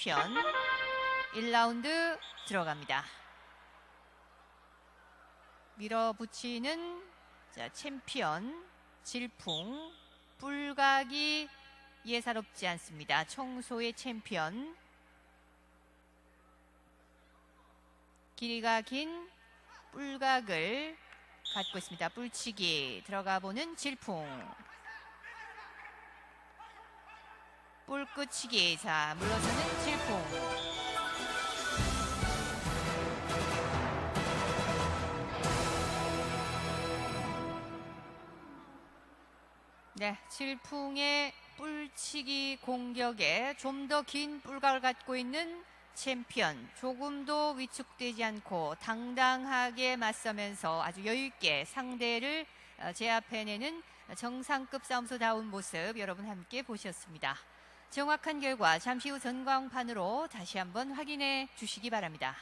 챔피언 1라운드 들어갑니다. 밀어붙이는 자, 챔피언 질풍 뿔각이 예사롭지 않습니다. 청소의 챔피언 길이가 긴 뿔각을 갖고 있습니다. 뿔치기 들어가 보는 질풍 뿔끝치기 자 물러서는 질풍 네, 질풍의 뿔치기 공격에 좀 더 긴 뿔각을 갖고 있는 챔피언 조금도 위축되지 않고 당당하게 맞서면서 아주 여유있게 상대를 어, 제압해내는 정상급 싸움소다운 모습 여러분 함께 보셨습니다. 정확한 결과 잠시 후 전광판으로 다시 한번 확인해 주시기 바랍니다.